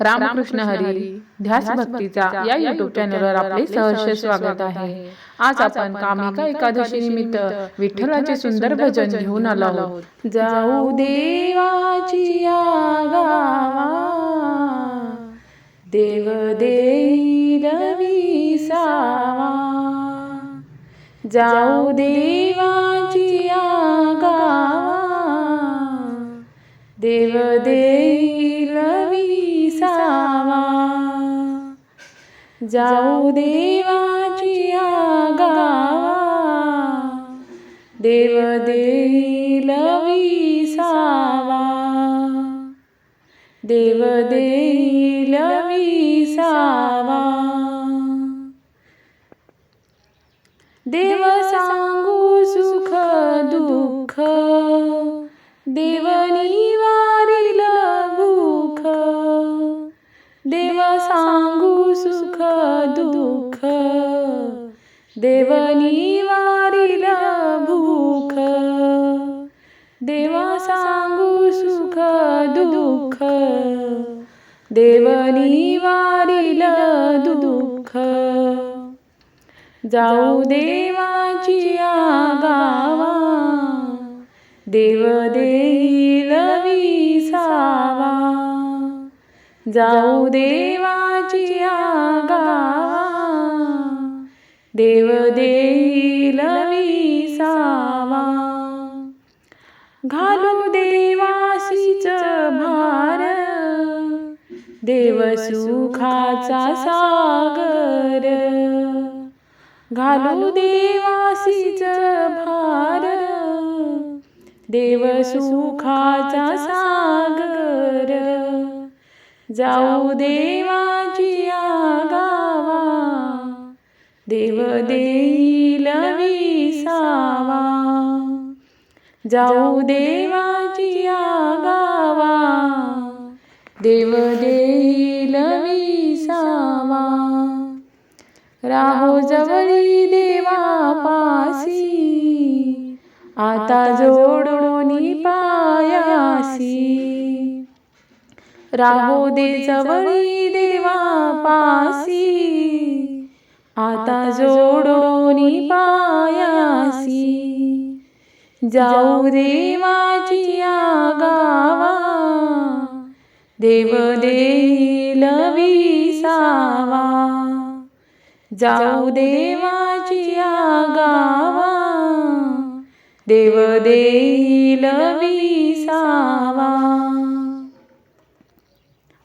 रामकृष्ण हरी ध्यास भक्तीचा या युट्यूब चॅनलवर आपले सहर्ष स्वागत आहे. आज आपण कामिका एकादशी निमित्त विठ्ठलाचे सुंदर भजन घेऊन आलो आहोत. जाऊ देवाची देव देईल विसावा. जाऊ देवाची देव देईल जाऊ देवाची गावा देव देईल विसावा. देव देईल विसावा. देव सांगू सुख दुःख. देवनी दुःख। देवनी वारिल भूख। देवा सांगू सुख दुःख। देवनी वारिल दुःख। जाऊ देवाची गावा देव देईल विसावा। जाऊ देवाची गावा देव देईल विसावा घालू देवासीच भार. देव सुखाचा सागर. घालू देवासीच भार. देव सुखाचा सागर. जाऊ देवाची देव देईल विसावा. जाऊ देवाची गावा. देव देईल विसावा. राहो जवळी देवा पासी आता जोडोनी पायासी राहो दे जवळी देवा पासी आता जोडोनी पायासी जाऊ देवाची गावा देव देईल विसावा जाऊ देवाची गावा देव देईल विसावा